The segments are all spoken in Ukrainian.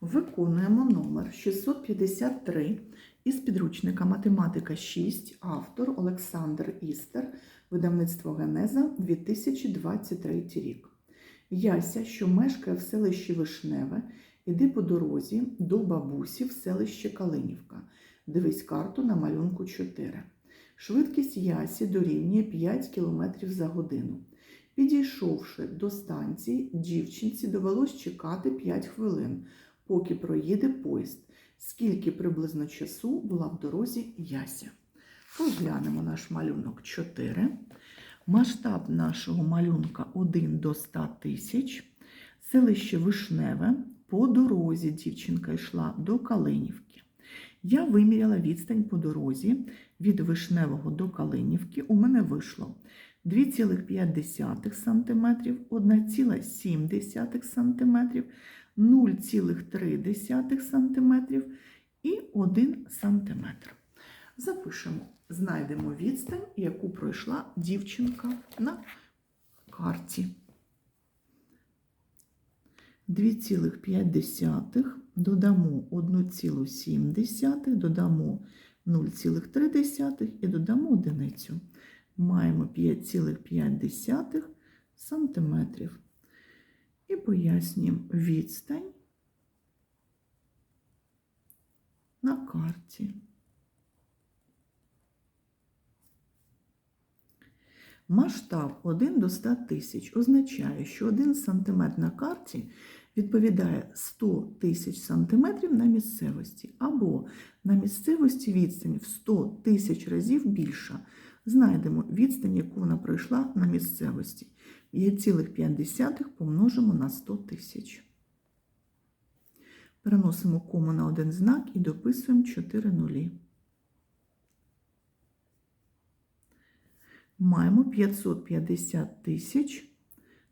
Виконуємо номер 653 із підручника Математика 6, автор Олександр Істер, видавництво Генеза 2023 рік. Яся, що мешкає в селищі Вишневе, іди по дорозі до бабусі в селище Калинівка. Дивись карту на малюнку 4. Швидкість Ясі дорівнює 5 км за годину. Підійшовши до станції, дівчинці довелось чекати 5 хвилин, поки проїде поїзд. Скільки приблизно часу була в дорозі Яся? Розглянемо наш малюнок 4. Масштаб нашого малюнка 1 до 100 тисяч. Селище Вишневе. По дорозі дівчинка йшла до Калинівки. Я виміряла відстань по дорозі від Вишневого до Калинівки. У мене вийшло 2,5 см, 1,7 см, 0,3 см і 1 см. Запишемо, знайдемо відстань, яку пройшла дівчинка на карті. 2,5 додамо 1,7, додамо 0,3 і додамо одиницю. Маємо 5,5 сантиметрів. І пояснюємо відстань на карті. Масштаб 1 до 100 тисяч означає, що 1 см на карті відповідає 100 тисяч сантиметрів на місцевості, або на місцевості відстань в 100 тисяч разів більша. Знайдемо відстань, яку вона пройшла на місцевості. 5,5 помножимо на 100 тисяч. Переносимо кому на один знак і дописуємо 4 нулі. Маємо 550 тисяч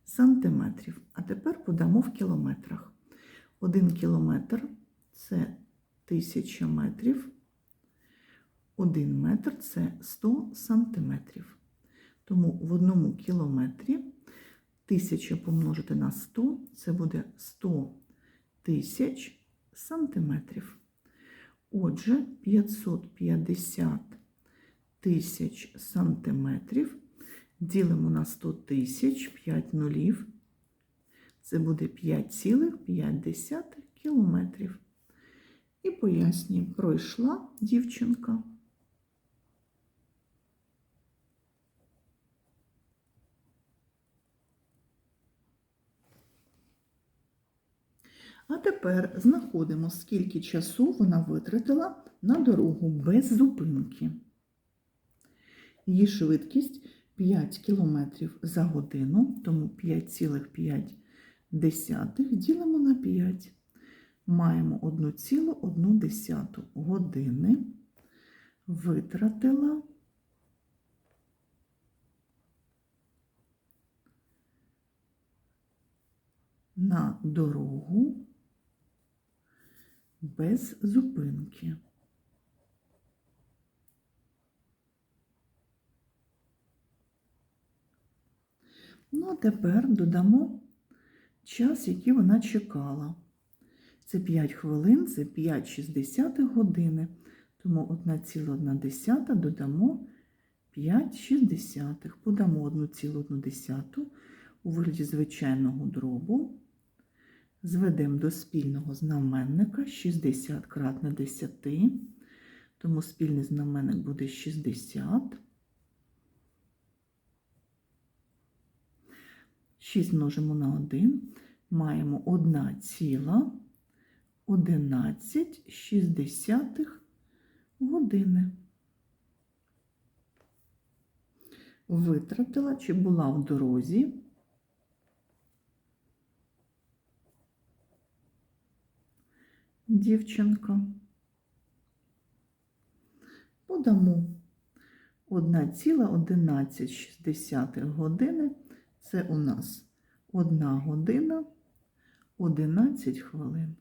сантиметрів. А тепер подамо в кілометрах. Один кілометр це тисяча метрів. Один метр це 100 сантиметрів. Тому в одному кілометрі тисяча помножити на 100 це буде 100 тисяч сантиметрів. Отже, 550 тисяч сантиметрів ділимо на 100 тисяч 5 нулів. Це буде 5,5 кілометрів. І пояснюємо, пройшла дівчинка. А тепер знаходимо, скільки часу вона витратила на дорогу без зупинки. Її швидкість 5 км за годину, тому 5,5 ділимо на 5. Маємо 1,1 години. Витратила на дорогу без зупинки. Ну, а тепер додамо час, який вона чекала. Це 5 хвилин, це 5,6 години. Тому 1,1 додамо 5,6. Подамо 1,1 у вигляді звичайного дробу. Зведемо до спільного знаменника 60 кратне 10, тому спільний знаменник буде 60. 6 множимо на 1, маємо 1 ціла 11,6 години. Витратила чи була в дорозі дівчинка. Подамо 1,11 години. Це у нас 1 година 11 хвилин.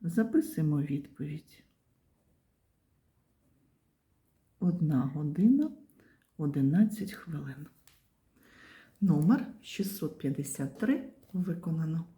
Записуємо відповідь. 1 година 11 хвилин. Номер 653 виконано.